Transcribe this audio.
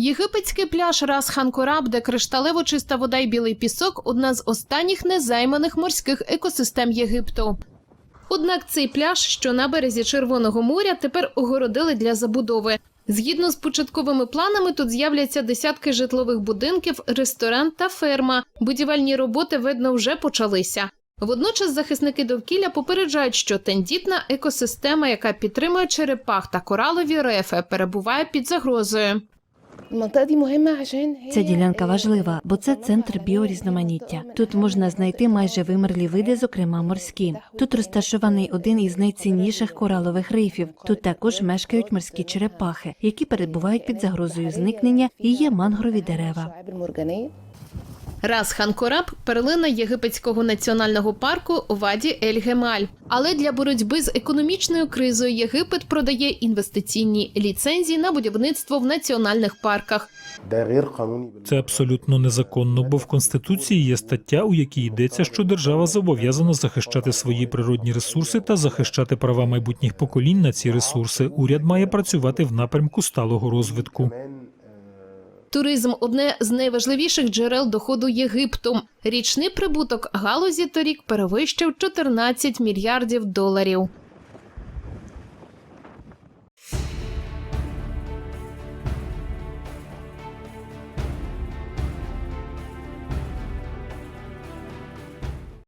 Єгипетський пляж Рас Ханкораб, де кришталево чиста вода і білий пісок одна з останніх незайманих морських екосистем Єгипту. Однак цей пляж, що на березі Червоного моря, тепер огородили для забудови. Згідно з початковими планами, тут з'являться десятки житлових будинків, ресторан та ферма. Будівельні роботи, видно, вже почалися. Водночас захисники довкілля попереджають, що тендітна екосистема, яка підтримує черепах та коралові рефи, перебуває під загрозою. Ця ділянка важлива, бо це центр біорізноманіття. Тут можна знайти майже вимерлі види, зокрема морські. Тут розташований один із найцінніших коралових рифів. Тут також мешкають морські черепахи, які перебувають під загрозою зникнення і є мангрові дерева. Раз Ханкораб перлина єгипетського національного парку Ваді Ель Гемаль. Але для боротьби з економічною кризою Єгипет продає інвестиційні ліцензії на будівництво в національних парках. Це абсолютно незаконно, бо в конституції є стаття, у якій йдеться, що держава зобов'язана захищати свої природні ресурси та захищати права майбутніх поколінь на ці ресурси. Уряд має працювати в напрямку сталого розвитку. Туризм одне з найважливіших джерел доходу Єгипту. Річний прибуток галузі торік перевищив 14 мільярдів доларів.